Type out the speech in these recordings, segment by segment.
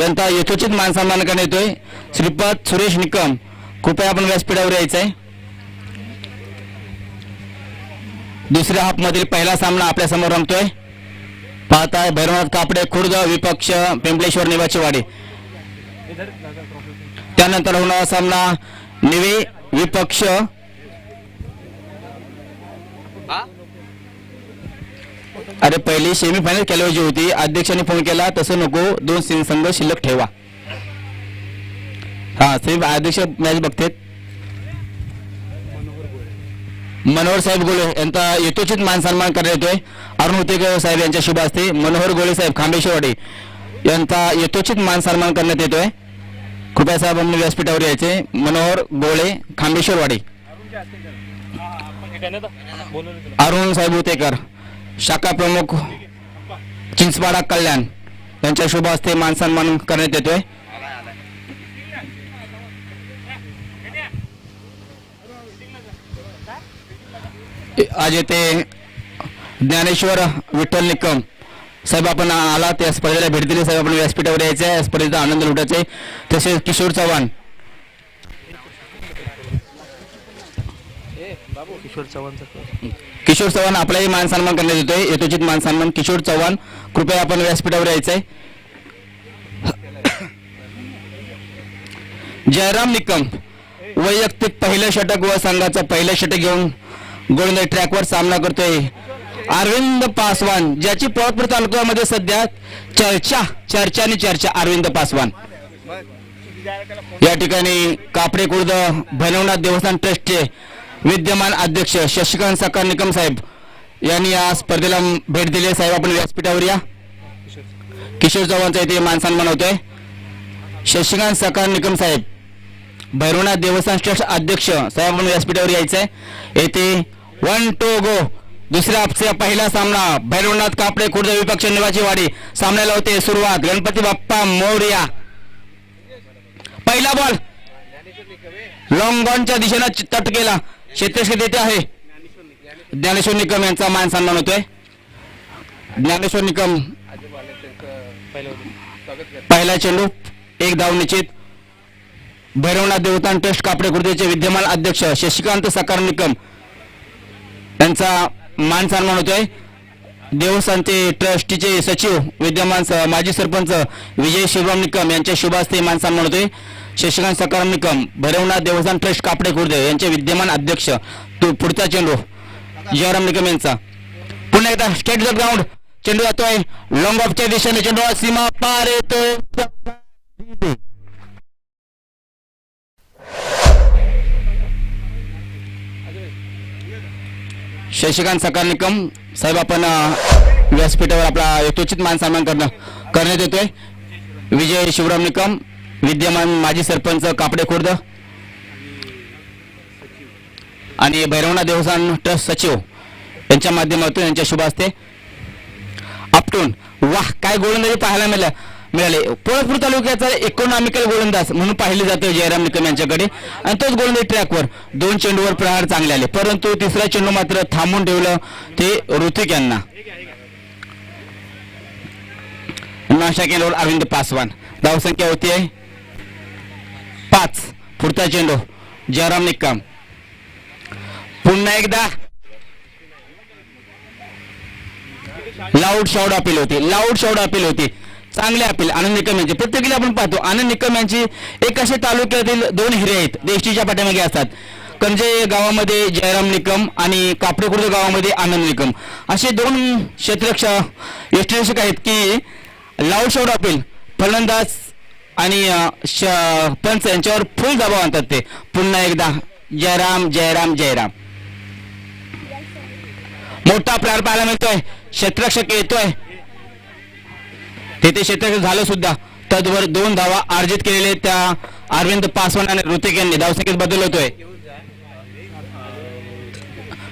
जनता यथोचित मान येतोय. श्रीपाद सुरेश निकम कृपया आपण व्यासपीठावर यायचं आहे दुसऱ्या हाफ मधील पहिला सामना आपल्यासमोर रंगतोय पाहताय भैरवनाथ कापडे खुर्द विपक्ष पिंपळेश्वर निवाचीवाडी त्यानंतर होणारा सामना निवे विपक्ष अरे पहिली सेमीफायनल केल्याची होती अध्यक्षांनी फोन केला तसं नको दोन संघ शिल्लक ठेवा. हा सेमी अध्यक्ष मॅच बघतेत. मनोहर साहेब गोळे यांचा यथोचित मान सन्मान करण्यात येतोय. अरुण होतेकर साहेब यांच्या शुभ हस्ते मनोहर गोळे साहेब खांबेश्वरवाडी यांचा यथोचित मान सन्मान करण्यात येतोय. कृपया साहेबांनी व्यासपीठावर यायचे. मनोहर गोळे खांबेश्वरवाडी. अरुण साहेब होतेकर शाखा प्रमुख चिंचपाडा कल्याण यांच्या शुभ हस्ते मान सन्मान करण्यात येतोय. आज येथे ज्ञानेश्वर विठ्ठल निकम साहेब आपण आला त्या स्पर्धेला भेट दिली. साहेब आपण व्यासपीठावर यायचं आहे. या स्पर्धेचा आनंद लुटायचा. आहे तसेच किशोर चव्हाण. किशोर चव्हाणचा किशोर चव्हाण आपलाही मान सन्मान करण्यात येतोय. यथोचित मान सन्मान. किशोर चव्हाण कृपया आपण व्यासपीठावर यायचंय. जयराम निकम वैयक्तिक पहिलं षटक व संघाचं पहिलं षटक घेऊन गोविंद ट्रॅकवर सामना करतोय. अरविंद पासवान ज्याची पोळपूर तालुक्यामध्ये सध्या चर्चा चर्चा आणि चर्चा. अरविंद पासवान. या ठिकाणी कापडे खुर्द भैरवनाथ देवस्थान ट्रस्टचे विद्यमान अध्यक्ष शशिकांत सकार निकम साहेब यांनी या स्पर्धेला भेट दिली साहेब आपण व्यासपीठावर या. किशोर चव्हाणचा इथे मान सन्मान होतोय. शशिकांत सकार निकम साहेब भैरवनाथ देवस्थान ट्रस्ट अध्यक्ष साहेब आपण व्यासपीठावर यायचंय. येथे वन टू गो दुसऱ्या आपचा पहिला सामना भैरवनाथ कापडे खुर्द विपक्ष निवाची वाडी सामन्याला होते. सुरुवात गणपती बाप्पा मोरया. पहिला बॉल लॉंग बॉलच्या दिशेनं तट केला. शेतकरी देते आहे. ज्ञानेश्वर निकम यांचा मान सन्मान होतोय. ज्ञानेश्वर निकम. पहिला चेंडू एक धाव निश्चित. भैरवनाथ देवतान ट्रस्ट कापडे खुर्देचे विद्यमान अध्यक्ष शशिकांत सकार निकम यांचा मान सन्मान होतोय. देवस्थानचे ट्रस्टीचे सचिव विद्यमान माजी सरपंच विजय शिवराम निकम यांच्या शुभास्ते मान सन्मान होतोय. शशिकांत सकार निकम भैरवनाथ देवस्थान ट्रस्ट कापडे खुर्दे यांचे विद्यमान अध्यक्ष तो पुढचा चेंडू. जयराम निकम यांचा. पुन्हा एकदा स्टेट द ग्राउंड चेंडू जातोय. लॉंग ऑफच्या दिशेने चेंडू सीमा पार येतो. शशिकांत सकार निकम साहेब आपण व्यासपीठावर आपला यथोचित मान सन्मान करणं करण्यात येतोय. विजय शिवराम निकम विद्यमान माजी सरपंच कापडे खुर्द आणि भैरवना देवस्थान ट्रस्ट सचिव यांच्या माध्यमातून यांच्या शुभ असते आपटून वाह काय गोलंदाजी पाहायला मिळालं मिळाले. पोळपूर तालुक्याचा इकॉनॉमिकल गोलंदाज म्हणून पाहिले जाते जयराम निकम यांच्याकडे. आणि तोच गोलंदाज ट्रॅकवर दोन चेंडूवर प्रहार चांगले आले. परंतु तिसरा चेंडू मात्र थांबून ठेवलं ते ऋतिक यांना. नाशा केल्यावर अरविंद पासवान. धावसंख्या होती आहे. पाच. पुढचा चेंडू जयराम निकाम पुन्हा एकदा. लाऊड शाऊड अपील होती. लाऊड शाऊड अपील होती. चांगले अपील. आनंद निकम यांचे. प्रत्येकीला आपण पाहतो आनंद निकम यांची एक असे तालुक्यातील दोन हिरे आहेत. देष्टीच्या पाठीमागे असतात. कंजे गावामध्ये जयराम निकम आणि कापडेखुर्द गावामध्ये आनंद निकम. असे दोन क्षेत्र यष्टीरक्षक आहेत की लाऊड शाऊड अपील. फलंदाज आणि श- पंच यांच्यावर फुल दबाव आणतात ते. पुन्हा एकदा जयराम जयराम जयराम. मोठा प्रार पाहायला मिळतोय. क्षेत्ररक्षक येतोय. तेथे क्षेत्ररक्षक झालं सुद्धा. तदवर दोन धावा अर्जित केलेले त्या अरविंद पासवान आणि ऋतिक यांनी. धावसंख्येत बदल होतोय.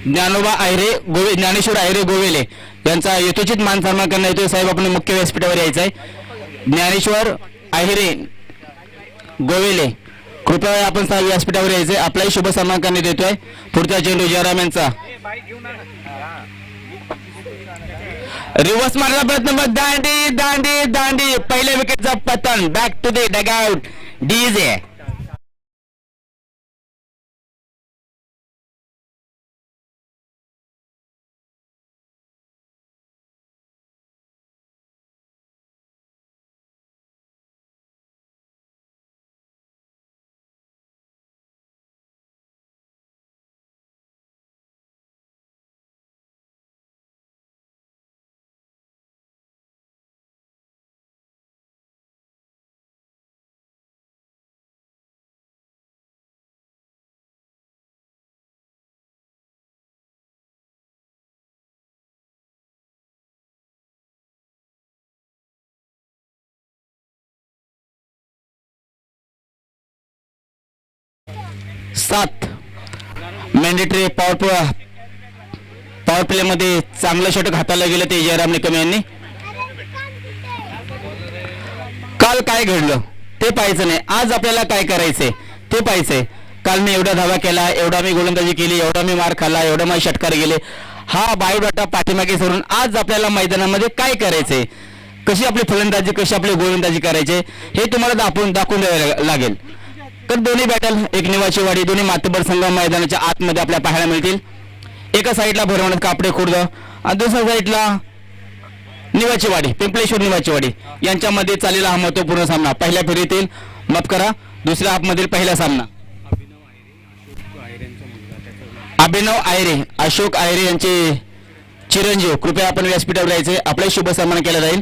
ज्ञानोबा आयरे गोवे ज्ञानेश्वर आयरे गोवेले. यांचा यथोचित मान सन्मान करण्यात येतोय. साहेब आपण मुख्य व्यासपीठावर यायचं आहे ज्ञानेश्वर आहिरे गोविले कृपया आपण सहा व्यासपीठावर यायचे. आपलाही शुभ सन्मान करण्यात येतोय. पुढचा चेंडू जयराम यांचा. रिव्हर्स मारला प्रयत्न मग दांडी दांडी दांडी. पहिल्या विकेटचा पतन. Back to the dugout DJ सात. मॅन्डेटरी पॉवर पॉवर प्लेमध्ये चांगलं षटक हाताला गेलं ते जयराम निकम यांनी. काल काय घडलं? ते पाहायचं नाही. आज आपल्याला काय करायचंय? ते पाहायचंय. काल मी एवढा धावा केला एवढा मी गोलंदाजी केली एवढा मी मार खाल्ला एवढा माझे षटकार गेले. हा बायोडाटा पाठीमागे सरून आज आपल्याला मैदानामध्ये काय करायचंय? कशी आपली फलंदाजी कशी आपली गोलंदाजी करायची? हे तुम्हाला दाखवून दाखवून द्यावं लाग- लागेल. तर दोन्ही बॅटल एक निवासी वाडी दोन्ही मातबर संघ मैदानाच्या आतमध्ये आपल्याला पाहायला मिळतील. एका साईडला भरवण्यात कापडे खुर्द आणि दुसऱ्या साईडला निवाची वाडी पिंपळेश्वर निवाची वाडी. यांच्यामध्ये चाललेला हा महत्त्वपूर्ण सामना. पहिल्या फेरीतील माफ करा दुसऱ्या हाफमधील पहिला सामना. अभिनव आयरे अशोक आयरे यांचे चिरंजीव. कृपया आपण व्यासपीठावर यायचे आपला शुभ सन्मान केला जाईल.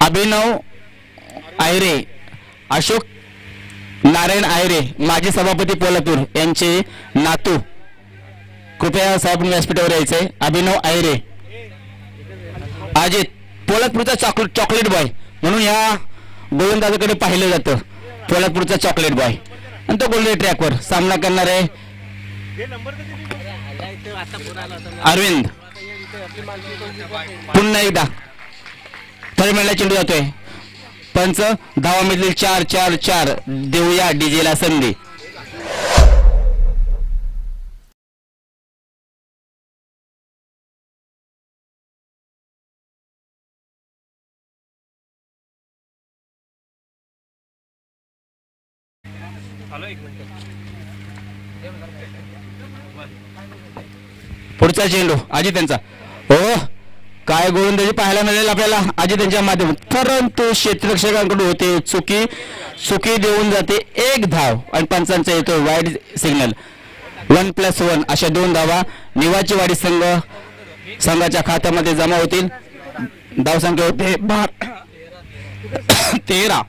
अभिनव आयरे अशोक नारायण आयरे माजी सभापती पोलापूर यांचे नातू. कृपया साहेब व्यासपीठावर यायचे. अभिनव आयरे. अजित पोलादपूरचा चॉकलेट चॉकलेट बॉय. म्हणून ह्या गोविंदाजाकडे पाहिलं जातं. पोलादपूरचा चॉकलेट बॉय. आणि तो गोल्डन ट्रॅकवर सामना करणार आहे. अरविंद. पुन्हा एकदा. थर्ड चेंडू जातोय. पंच धावामधील चार चार चार. देऊया डीजेला संधी. पुढचा चेंडू आजी त्यांचा. हो काय गोलंदाजी पाहायला मिळेल आपल्याला? आजी त्यांच्या माध्यमात परंतु क्षेत्ररक्षकांकडून होते चुकी. चुकी देऊन जाते एक धाव आणि पंचांचा येतो वाईट सिग्नल वन प्लस वन अशा दोन धावा. निवाची वाडी संघ संघाच्या खात्यामध्ये जमा होतील. धाव संख्या होते तेरा.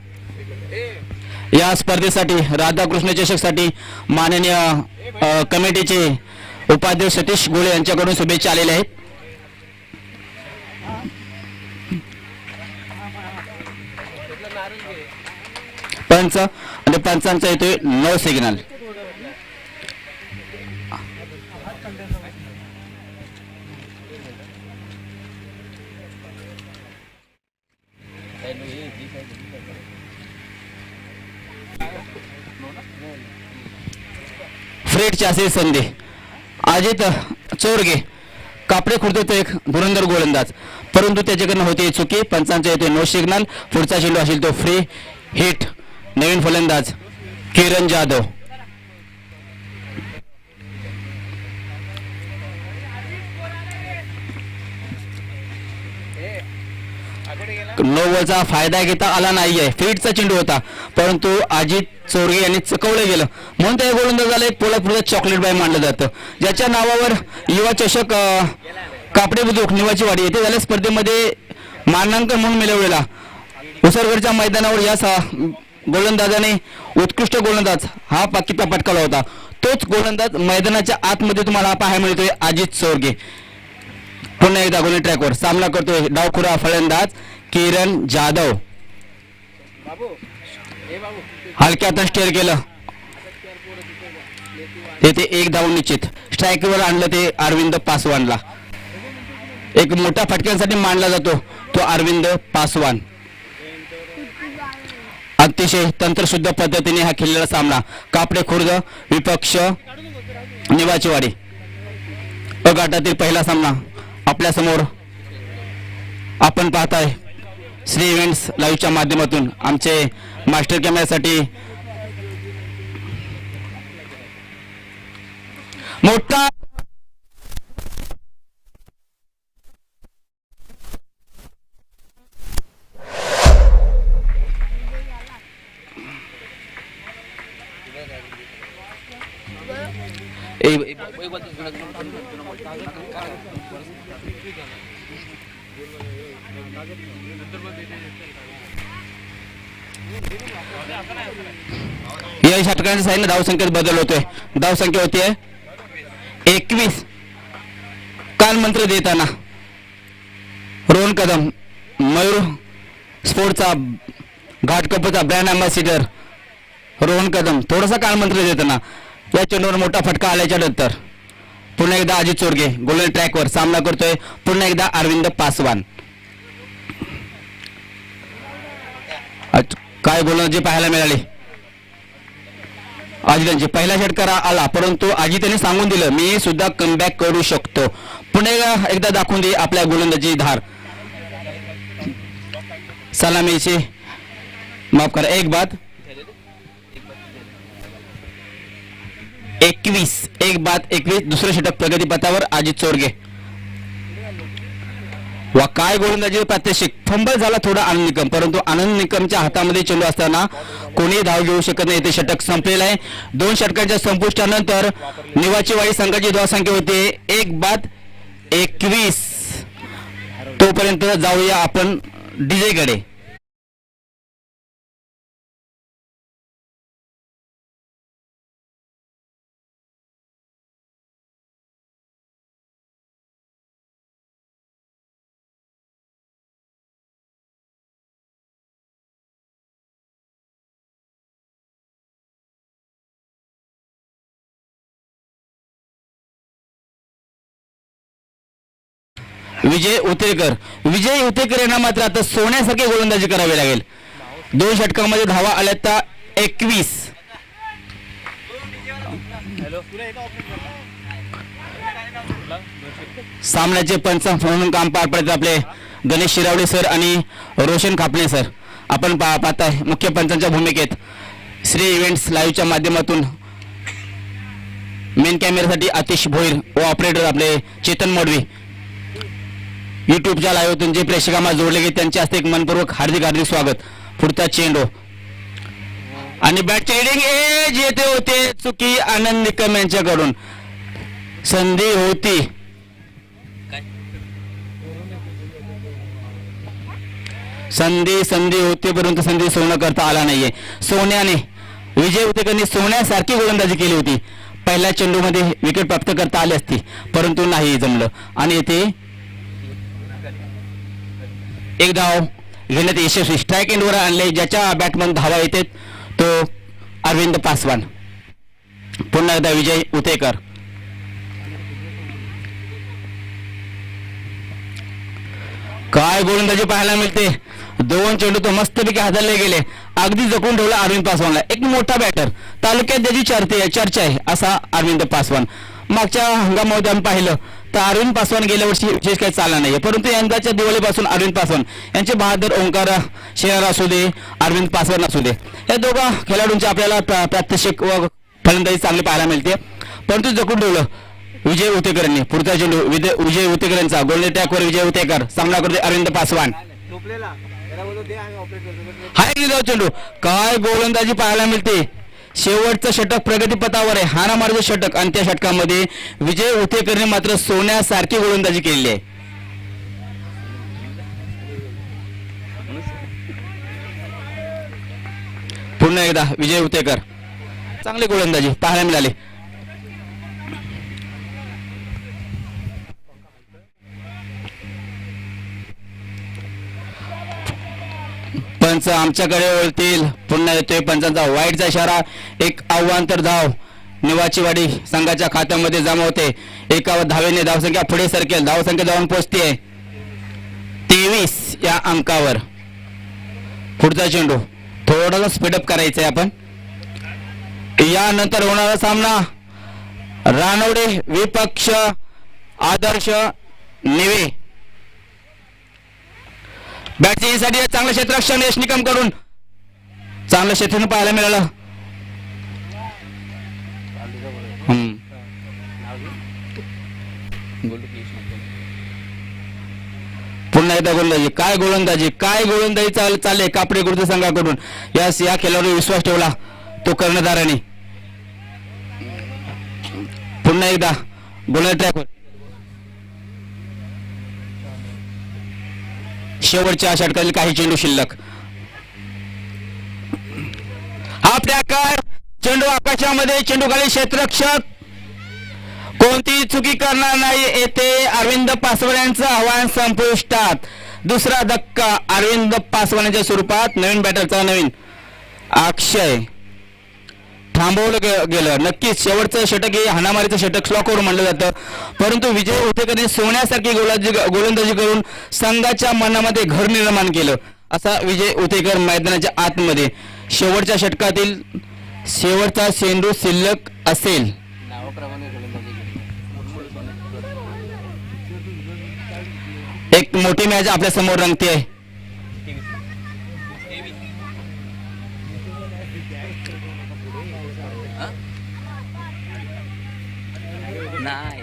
या स्पर्धेसाठी राधाकृष्ण चषकसाठी माननीय कमिटीचे उपाध्यक्ष सतीश गोळे यांच्याकडून शुभेच्छा आलेल्या आहेत. पंच आणि पंचांचा येतोय नऊ सिग्नल फ्रेडची असेल संधी. अजित चोरगे. कापडे खुर्दतो एक धुरंदर गोलंदाज. परंतु त्याच्याकडनं होते चुकी. पंचांच्या येते नो सिग्नल पुढचा चेंडू असेल तो फ्री हिट नवीन फलंदाज किरण जाधव. नोवलचा फायदा घेता आला नाहीये. फिटचा चेंडू होता. परंतु अजित चोरगे यांनी चकवलं गेलं. म्हणून त्या गोलंदाजाला एक पोलादपूरचं चॉकलेट बाय मानलं जातं. ज्याच्या नावावर युवा चषक कापडे बुद्रुक निवाची वाडी येथे झाल्या स्पर्धेमध्ये मानांकन म्हणून मिळवलेला उसरगडच्या मैदानावर या सा गोलंदाजाने उत्कृष्ट गोलंदाज हा पाकिटा पटकावला होता. तोच गोलंदाज मैदानाच्या आतमध्ये तुम्हाला पाहायला मिळतोय अजित सोरगे. पुन्हा एकदा गोली ट्रॅकवर सामना करतोय डावखुरा फलंदाज किरण जाधव. हलक्यातच स्टेअर केलं. तेथे एक धाव निश्चित. स्ट्राईकवर आणलं ते अरविंद पासवानला. एक मोठ्या फटक्यांसाठी मानला जातो. तो अरविंद पासवान. अतिशय तंत्रशुद्ध पद्धतीने हा खेळलेला सामना. कापडे खुर्द विपक्ष निवाचीवाडी. अ गटातील पहिला सामना आपल्यासमोर आपण पाहताय श्री इव्हेंट्स लाईव्हच्या माध्यमातून आमचे मास्टर कॅमेऱ्यासाठी मोठा या षटकांच्या साईडने धावसंख्येत बदल होतोय धावसंख्या होतीये एकवीस। काल मंत्र देताना रोहन कदम। मयूर स्पोर्टचा घाटकपचा ब्रँड अँबॅसिडर रोहन कदम। थोडासा काल मंत्र देताना या चेंडूवर मोठा फटका आल्याच्यानंतर पुन्हा एकदा अजित चोरगे गोल्डन ट्रॅकवर सामना करतोय. पुन्हा एकदा अरविंद पासवान. काय गोलंदाजी पाहायला मिळाली? अजितांची पहिला षटकार आला परंतु अजितने सांगून दिलं मी सुद्धा कमबॅक करू शकतो. पुन्हा एकदा- एकदा दाखवून दे आपल्या गोलंदाजी धार. सलामीची माफ करा एक बाद. एकवीस एक बाद एकवीस दुसरं षटक प्रगतीपथावर अजित चोरगे. वा काय गोलंदाजी हो प्रात्यक्षिक? फंबल झाला थोडा आनंद निकम परंतु आनंद निकमच्या हातामध्ये चेंडू असताना कोणीही धाव घेऊ शकत नाही. ते षटक संपलेलं आहे. दोन षटकांच्या संपुष्टानंतर निवाची वाई संघाची धावसंख्या होते. एक बाद एकवीस. तोपर्यंत जाऊया आपण डीजे विजय उतेकर विजय उतेकर यांना मात्र आता सोन्यासारखी गोलंदाजी करावी लागेल. दोन षटकामध्ये धावा आल्या तर एकवीस. सामन्याचे पंच म्हणून काम पार पडत आपले गणेश शिरावडे सर आणि रोशन खापणे सर. आपण पा पाहताय मुख्य पंचांच्या भूमिकेत. श्री इव्हेंट्स लाईव्हच्या माध्यमातून मेन कॅमेऱ्यासाठी आतिश भोईर व ऑपरेटर आपले चेतन मोडवी. युट्यूबच्या लाईव्हतून जे प्रेक्षक आम्हाला जोडले गेले त्यांचे हस्ते एक मनपूर्वक हार्दिक हार्दिक स्वागत. पुढचा चेंडू आणि बॅटचे हिडिंग एज येते होते चुकी आनंद निकम यांच्याकडून. संधी होती. संधी संधी होती परंतु संधी सोनं करता आला नाहीये. सोन्याने विजय उतेकरने सोन्यासारखी गोलंदाजी केली होती. पहिल्या चेंडूमध्ये विकेट प्राप्त करता आली असती परंतु नाही जमलं. आणि येथे एक धाव घेण्यात यशस्वी स्ट्राईक एंडवर आणले ज्याच्या बॅटमन धावा येते तो अरविंद पासवान. पुन्हा एकदा विजय उतेकर. काय गोलंदाजी पाहायला मिळते? दोन चेंडू तो मस्तपैकी हाताळले गेले. अगदी जपून ठेवला अरविंद पासवानला. एक मोठा बॅटर तालुक्यात त्याची चर्चा आहे असा अरविंद पासवान. मागच्या हंगामामध्ये आम्ही पाहिलं तर अरविंद पासवान गेल्या वर्षी विशेष काही चालला नाही परंतु यंदाच्या दिवाळीपासून अरविंद पासवान यांचे बहादर ओंकार शेअर असू दे अरविंद पासवान असू दे. या दोघा खेळाडूंचे आपल्याला प्रा- प्रात्यक्षिक व फलंदाजी चांगली पाहायला मिळते. परंतु जखून ठेवलं विजय उतेकर यांनी पुढचा चेंडू विजय विजय उतेकर यांचा गोल्डन टॅकवर विजय उतेकर सामना करते अरविंद पासवान. हाय चेंडू काय गोलंदाजी पाहायला मिळते? शेवटचं षटक प्रगतीपथावर आहे. हाना मार्ग षटक. आणि त्या षटकामध्ये विजय उथेकरने मात्र सोन्यासारखी गोलंदाजी केलेली आहे. पुन्हा एकदा विजय उतेकर चांगली गोलंदाजी पाहायला मिळाली. पंच आमच्याकडे वळतील पुन्हा येतोय पंचांचा वाईटचा इशारा. एक आव्हांतर धाव. निवाचीवाडी संघाच्या खात्यामध्ये जमा होते. एका धावेने धावसंख्या पुढे सरकेल. धावसंख्या जाऊन पोहोचते तेवीस या अंकावर. पुढचा चेंडू. थोडासा स्पीडअप करायचा आहे आपण. यानंतर होणारा सामना. रानवडे विपक्ष आदर्श निवे. बॅटिंगसाठी चांगलं क्षेत्ररक्षण यश निकम करून चांगलं क्षेत्र पाहायला मिळालं. पुन्हा एकदा गोलंदाजी. काय गोलंदाजी? काय गोलंदाजी चाल चालले कापडे गुरुज संघाकडून? यास या खेळाडूवर विश्वास ठेवला तो कर्णधाराने. पुन्हा एकदा. गोलंद ट्रॅकवर शेवटच्या षटकातील काही चेंडू शिल्लक. हा ट्रॅकर चेंडू आकाशामध्ये चेंडू खाली क्षेत्रक्षक कोणतीही चुकी करणार नाही येथे अरविंद पासवान यांचं आव्हान संपुष्टात. दुसरा धक्का अरविंद पासवान यांच्या स्वरूपात. नवीन बॅटरचा नवीन. अक्षय. थांबवलं गेलं. नक्कीच शेवटचं षटक हे हाणामारीचं षटक स्लॉकवर म्हणलं जातं. परंतु विजय उठेकरने सोन्यासारखी गोलाजी गोलंदाजी करून संघाच्या मनामध्ये घर निर्माण केलं. असा विजय उतेकर मैदानाच्या आतमध्ये. शेवटच्या षटकातील शेवटचा सेंडू शिल्लक असेल. एक मोठी मॅच आपल्यासमोर रंगते. आहे नाही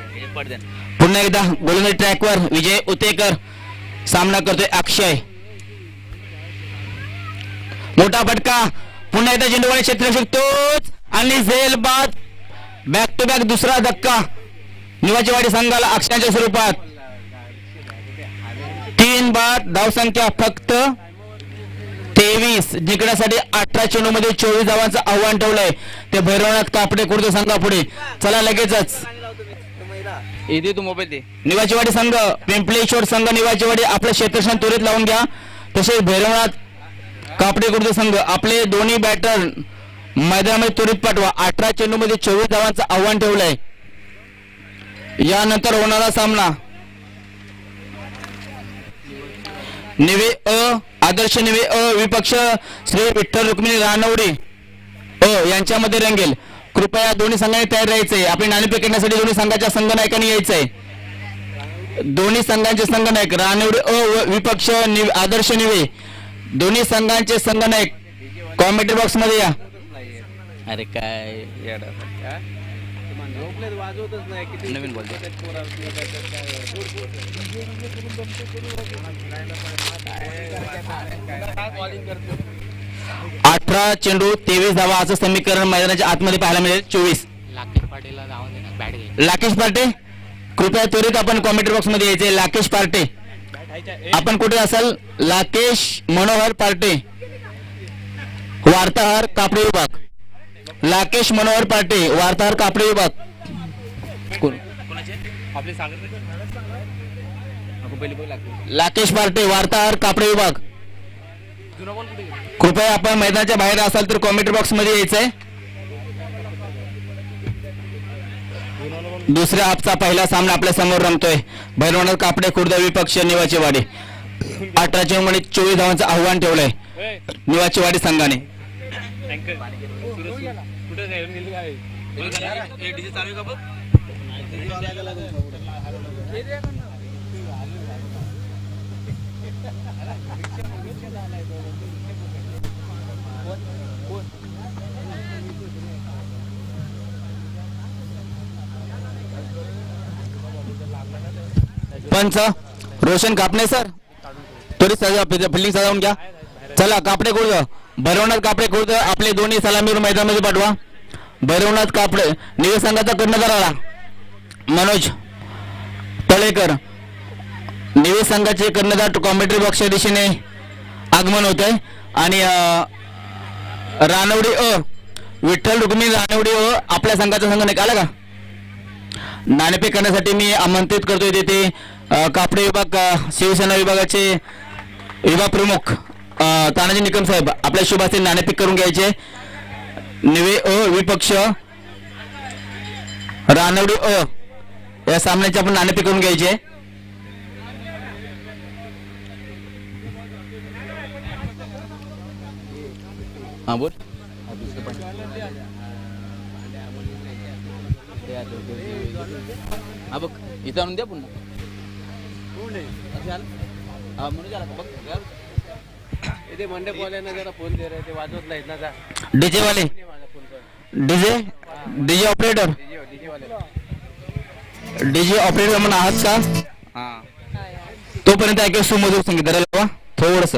पुन्हा एकदा गोलंदाज ट्रॅकवर विजय उतेकर सामना करतोय अक्षय. मोठा फटका. पुन्हा एकदा चेंडूवाडी क्षेत्र शकतोच आणि झेल बाद बॅक टू बॅक दुसरा धक्का. निवाचीवाडी संघाला अक्षयाच्या स्वरूपात. तीन बाद धावसंख्या फक्त तेवीस. जिंकण्यासाठी अठरा चेंडू मध्ये चोवीस धावांचं आव्हान ठेवलंय. ते भैरवनाथ कापडे कुर्द संघापुढे. चला लगेचच. इथे तू मोबाईल दे. निवाचीवाडी संघ पिंपळेश्वर संघ निवाचीवाडी आपलं क्षेत्रक्षण त्वरित लावून घ्या. तसेच भैरवनाथ कापडे कुर्द संघ आपले दोन्ही बॅटर मैदानामध्ये त्वरित पाठवा. अठरा चेंडू मध्ये चोवीस धावांचं आव्हान ठेवलंय. यानंतर होणारा सामना. निवे अ आदर्श निवे अ विपक्ष श्री विठ्ठल रुक्मिणी रानवडे अ यांच्यामध्ये रंगेल. कृपया दोन्ही संघांनी तयार राहायचंय आपली नाणी पेकडण्यासाठी दोन्ही संघाच्या संघनायकांनी यायचंय दोन्ही संघांचे संघनायक रानवडे अ व विपक्ष निव- आदर्श निवे दोन्ही संघांचे संघनायक कॉमेंट्री बॉक्समध्ये या अरे काय नवीन बोल अठरा चेंडू तेवीस धावा असं समीकरण मैदानाच्या आतमध्ये पाहायला मिळेल. चोवीस. लाकेश पार्टे कृपया त्वरित आपण कॉमेंट्री बॉक्समध्ये यायचे. लाकेश पार्टे. आपण कुठे असाल? लाकेश मनोहर पार्टे. वार्ताहर कापडे विभाग. लाकेश मनोहर पार्टे वार्ताहर कापडे विभाग. लाकेश पार्टे वार्ताहर कापडे विभाग? कृपया आपण मैदानाच्या बाहेर असाल तर कॉमेंट बॉक्समध्ये यायचंय. दुसऱ्या हाफचा पहिला सामना आपल्यासमोर रंगतोय भैरवनाथ कापडे खुर्द विपक्ष निवाची वाडी. अठराशे म्हणजे मध्ये चोवीस धावांचं आव्हान ठेवलंय. निवाची वाडी संघाने अँकर. सुरज, कुठे जायला गेली काय? हे DJ चालू आहे का बघ? पंच रोशन कापणे सर. त्वरित सजा फिल्डिंग सजावून घ्या. चला कापडे खुर्द. भैरवनाथ कापडे खुर्द. आपले दोन्ही सलामीवर मैदानामध्ये पाठवा. भैरवनाथ कापडे निवे संघाचा कर्णधार आला मनोज तळेकर. निवेद संघाचे कर्णधार कॉमेंट्री बॉक्सच्या दिशेने आगमन होत आहे आणि रानवडी अ विठ्ठल रुक्मिणी रानवडी अ आपल्या संघाचा संघ नाही आला का? नाणेफेक करण्यासाठी मी आमंत्रित करतोय तेथे कापडे विभाग शिवसेना विभागाचे विभाग प्रमुख तानाजी निकम साहेब आपल्या शुभाचे नाणेफेक करून घ्यायचे. निवे अ विपक्ष रानवडी अ या सामन्याचे आपण नाणेफेक करून घ्यायचे. हा बोल. हा बघ इथं आणून द्या पुन्हा. असं झालं? हा, म्हणून झालं का? बघ, घ्या. ते मंडप वाल्यांना जरा फोन दे रे ते वाजवत नाहीत ना जा. डीजे वाले माझा फोन कर. DJ? DJ operator? DJ DJ वाले. डीजे ऑपरेटर म्हणून आहात का? हा. तोपर्यंत ऐकू सुमधुर संगीत लावा थोडस.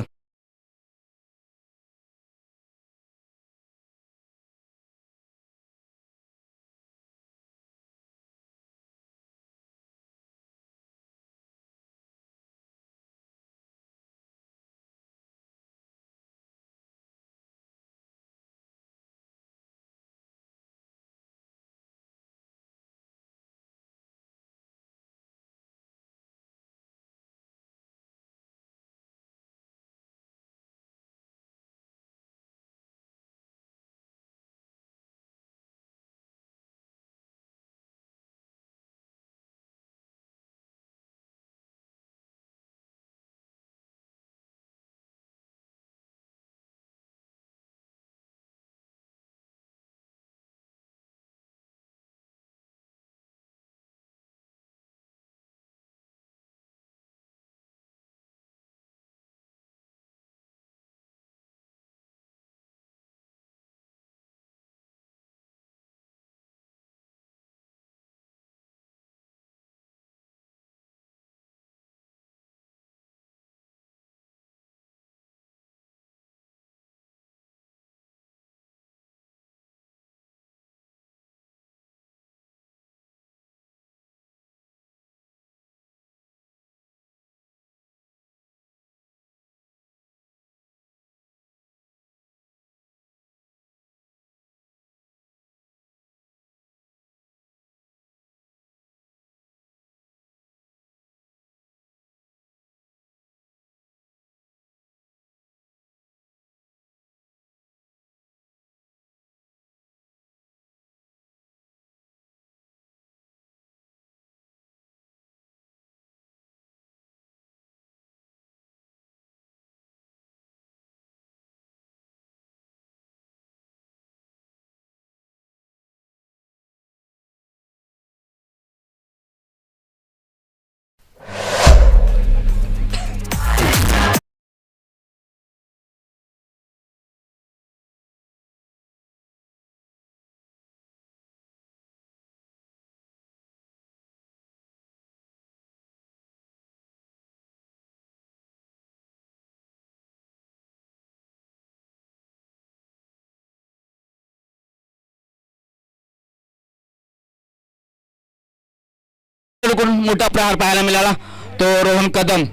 कडून मोठा प्रहार पाहायला मिळाला. तो रोहन कदम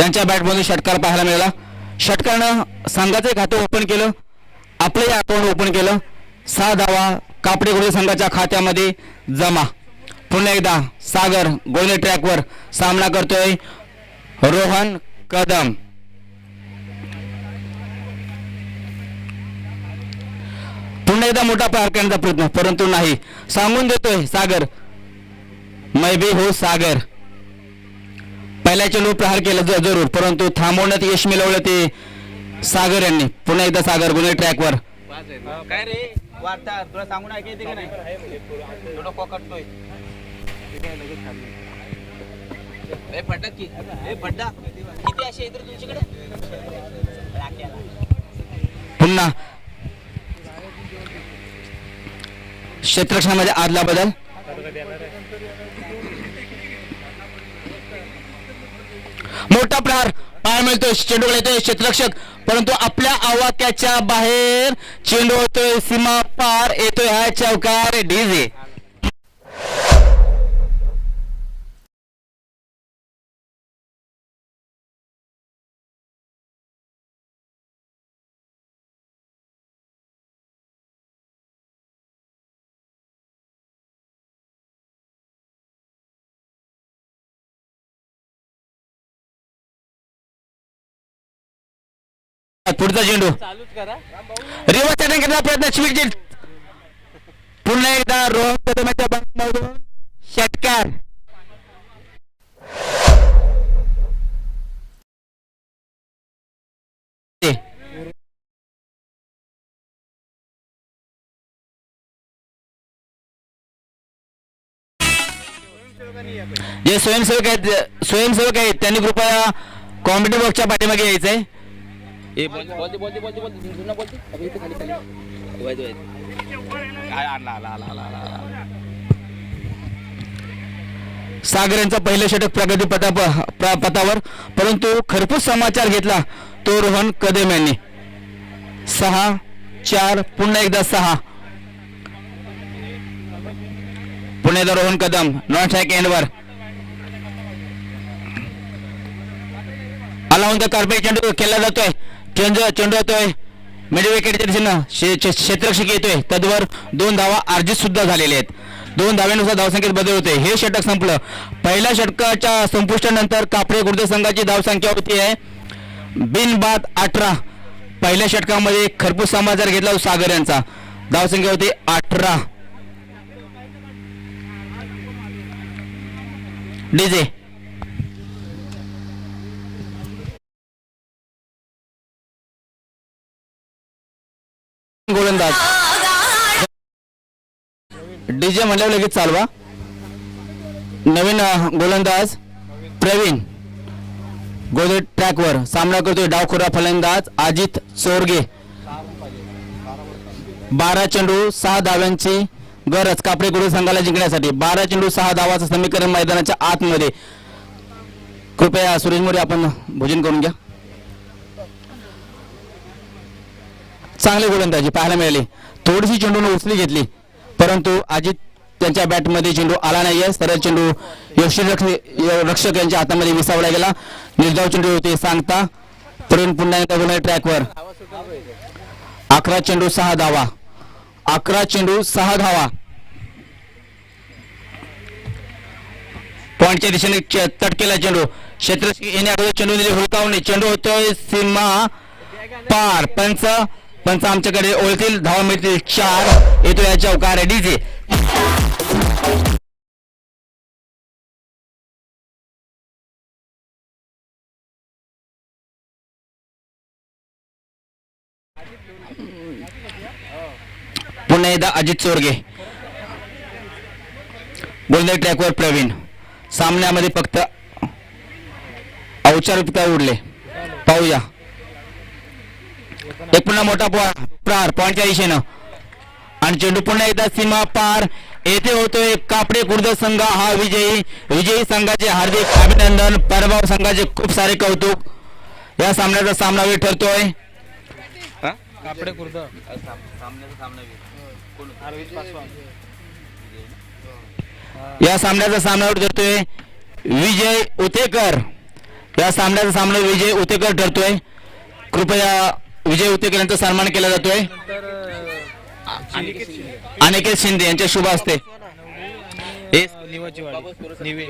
यांच्या बॅटमधून षटकार पाहायला मिळाला. षटकारनं संघाचे खाते ओपन केलं. आपलंही अकाउंट ओपन केलं. सहा धावा कापडे गुरुजी संघाच्या खात्यामध्ये जमा. पुन्हा एकदा सागर गोले ट्रॅकवर सामना करतोय रोहन कदम. पुन्हा एकदा मोठा प्रहार करण्याचा प्रयत्न परंतु नाही. सांगून देतोय सागर मैं भी हो सागर। पहिल्या चेंडू प्रहार केला जरूर परंतु थांबवण्यात यश मिळवलं ते सागर यांनी. पुन्हा एकदा सागर गुन्हे ट्रॅकवर काय रे? वार्ता तुला सांगून ऐकायचे का नाही? थोडं कोकटतोय. ए पड्डा की ए पड्डा किती असे येत तुमच्याकडे? पुन्हा. क्षेत्ररक्षणामध्ये आदला बदल मोठा प्रहार पाहायला मिळतोय चेंडू येतोय क्षेत्ररक्षक. परंतु आपल्या आवाक्याच्या बाहेर चेंडू होतोय. सीमा पार येतोय हा चौकार डीजे. पुढचा चेंडू रिवर्स सेटिंग करण्याचा प्रयत्न स्वीट पुन्हा एकदा रोहन कदमाच्या षटकार. जे स्वयंसेवक आहेत स्वयंसेवक आहेत त्यांनी कृपया कॉमेडी बॉक्सच्या पाठीमागे यायचंय. ए बोल बोलते बोलते बोलते बोलते बोलते अबे इथे खाली खाली. काय आला आला आला आला सागर यांचा पहिलं षटक प्रगती पथा पथावर परंतु खरपूस समाचार घेतला तो रोहन कदम यांनी. सहा चार पुन्हा एकदा सहा. पुणे रोहन कदम नॉन स्ट्राईक एंडवर. अलाउन द कार्पेट चेंडू केला जातोय. चेंडू चेंडू येतोय मिडल विकेटच्या दिशेनं क्षेत्रक्षक येतोय. तद्वर दोन धावा अर्जित सुद्धा झालेले आहेत. दोन धाव्यानुसार धावसंख्येत बदल होते हे षटक संपलं. पहिल्या षटकाच्या संपुष्टानंतर कापडे गुर्द संघाची धावसंख्या होती आहे. बिनबाद अठरा. पहिल्या षटकामध्ये खरपूस समाचार घेतला सागर यांचा. धावसंख्या होती अठरा. डीजे. गोलंदाज. डीजे म्हणल्यावर लगेच चालवा. नवीन गोलंदाज प्रवीण. गोदे ट्रॅकवर सामना करतोय डावखुरा फलंदाज अजित चोरगे बारा चेंडू सहा धाव्यांची गरज कापडे गुरु संघाला जिंकण्यासाठी. बारा चेंडू सहा धावाचं समीकरण मैदानाच्या आतमध्ये. कृपया सुरेश मोरे आपण भोजन करून घ्या. चांगली गोलंदाजी पाहायला मिळाली. थोडीशी चेंडूने उचली घेतली. परंतु अजित त्यांच्या बॅटमध्ये चेंडू आला नाहीये. सरळ चेंडू रक्षक यांच्या हातामध्ये विसावला गेला. निर्धाव चेंडू होते सांगता. प्रवीण पुन्हा एकदा गुन्हे ट्रॅकवर. अकरा चेंडू सहा धावा. अकरा चेंडू सहा धावा. पॉइंटच्या दिशेने तटकेला चेंडू. क्षेत्र येणे अगोदर चेंडू दिले हुलकावणे. चेंडू होतोय सीमा पार. पंच पंच आमच्याकडे ओळखील धावा मिळतील. चार. येतो या चौका डीजे. पुन्हा एकदा अजित चोरगे. गोंधळ ट्रॅकवर प्रवीण. सामन्यामध्ये फक्त औचारिकता उडले पाहूया. एक पुन्हा मोठा प्रहार पॉईंटच्या दिशेनं. आणि चेंडू पुन्हा एकदा सीमा पार. येथे होतोय कापडे खुर्द संघ हा विजयी विजयी संघाचे हार्दिक अभिनंदन. परभाव संघाचे खूप सारे कौतुक. या सामन्याचा सामनावीर ठरतोय. हा? कापडे कुर्द सामना या सामन्याचा सामनावीर ठरतोय विजय उतेकर. या सामन्याचा सामना विजय उतेकर ठरतोय. कृपया विजय उतेकर यांचा सन्मान केला जातोय. अनिकेत शिंदे. यांच्या शुभ निवे